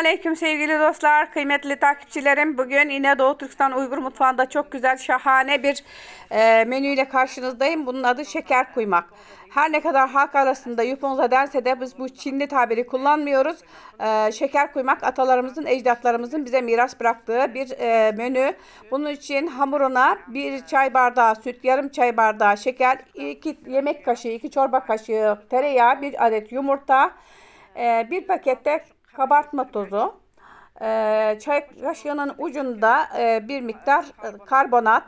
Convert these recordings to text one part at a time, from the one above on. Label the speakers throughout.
Speaker 1: Aleyküm sevgili dostlar, kıymetli takipçilerim. Bugün yine Doğu Türkistan Uygur Mutfağı'nda çok güzel, şahane bir e, menüyle karşınızdayım. Bunun adı şeker kuymak. Her ne kadar halk arasında yuponza dense de biz bu Çinli tabiri kullanmıyoruz. E, şeker kuymak atalarımızın, ecdatlarımızın bize miras bıraktığı bir e, menü. Bunun için hamuruna bir çay bardağı süt, yarım çay bardağı şeker, iki yemek kaşığı, iki çorba kaşığı tereyağı, bir adet yumurta, e, bir pakette kabartma tozu, e, çay kaşığının ucunda e, bir miktar e, karbonat.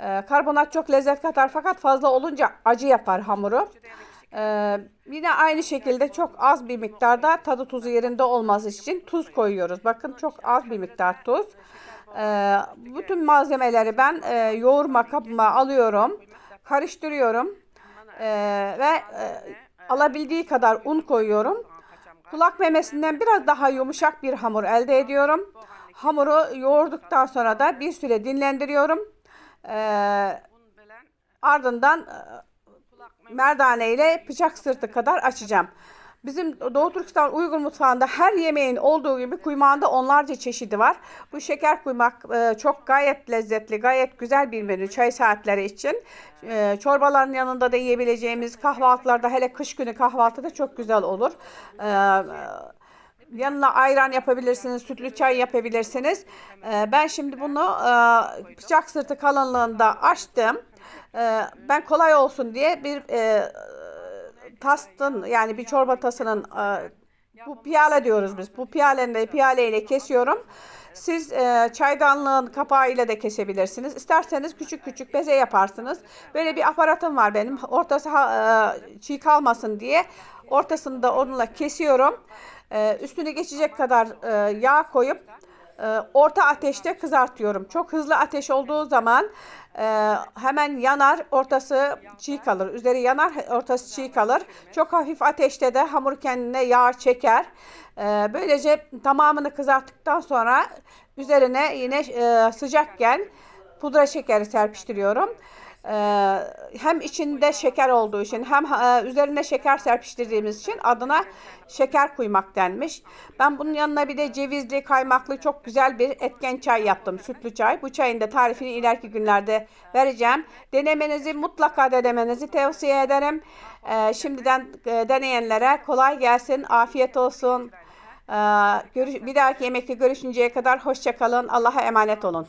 Speaker 1: E, karbonat çok lezzet katar fakat fazla olunca acı yapar hamuru. E, yine aynı şekilde çok az bir miktarda tadı tuzu yerinde olması için tuz koyuyoruz. Bakın çok az bir miktar tuz. E, bütün malzemeleri ben e, yoğurma kabıma alıyorum. Karıştırıyorum. E, ve e, alabildiği kadar un koyuyorum. Kulak memesinden biraz daha yumuşak bir hamur elde ediyorum. Hamuru yoğurduktan sonra da bir süre dinlendiriyorum. Ee, ardından e, merdane ile bıçak sırtı kadar açacağım. Bizim Doğu Türkistan Uygur mutfağında her yemeğin olduğu gibi kuymağında onlarca çeşidi var. Bu şeker kuymak e, çok gayet lezzetli, gayet güzel bir menü çay saatleri için. E, çorbaların yanında da yiyebileceğimiz kahvaltılarda hele kış günü kahvaltıda çok güzel olur. E, Yanına ayran yapabilirsiniz, sütlü çay yapabilirsiniz. Ben şimdi bunu e, bıçak sırtı kalınlığında açtım. Ben kolay olsun diye bir tastın yani bir çorba tasının e, bu piyale diyoruz biz. Bu piyalenin de piyaleyle kesiyorum. Siz e, çaydanlığın kapağıyla da kesebilirsiniz. İsterseniz küçük küçük beze yaparsınız. Böyle bir aparatım var benim. Ortası ha- e, çiğ kalmasın diye. Ortasını da onunla kesiyorum. E, üstüne geçecek kadar e, yağ koyup orta ateşte kızartıyorum. Çok hızlı ateş olduğu zaman e, hemen yanar, ortası çiğ kalır. Üzeri yanar, ortası çiğ kalır. Çok hafif ateşte de hamur kendine yağ çeker. E, böylece tamamını kızarttıktan sonra üzerine yine e, sıcakken pudra şekeri serpiştiriyorum. Ee, hem içinde şeker olduğu için hem e, üzerine şeker serpiştirdiğimiz için adına şeker kuymak denmiş. Ben bunun yanına bir de cevizli, kaymaklı çok güzel bir etken çay yaptım. Sütlü çay. Bu çayın da tarifini ileriki günlerde vereceğim. Denemenizi mutlaka denemenizi tavsiye ederim. Ee, şimdiden e, deneyenlere kolay gelsin, afiyet olsun. Ee, bir dahaki yemekte görüşünceye kadar hoşça kalın. Allah'a emanet olun.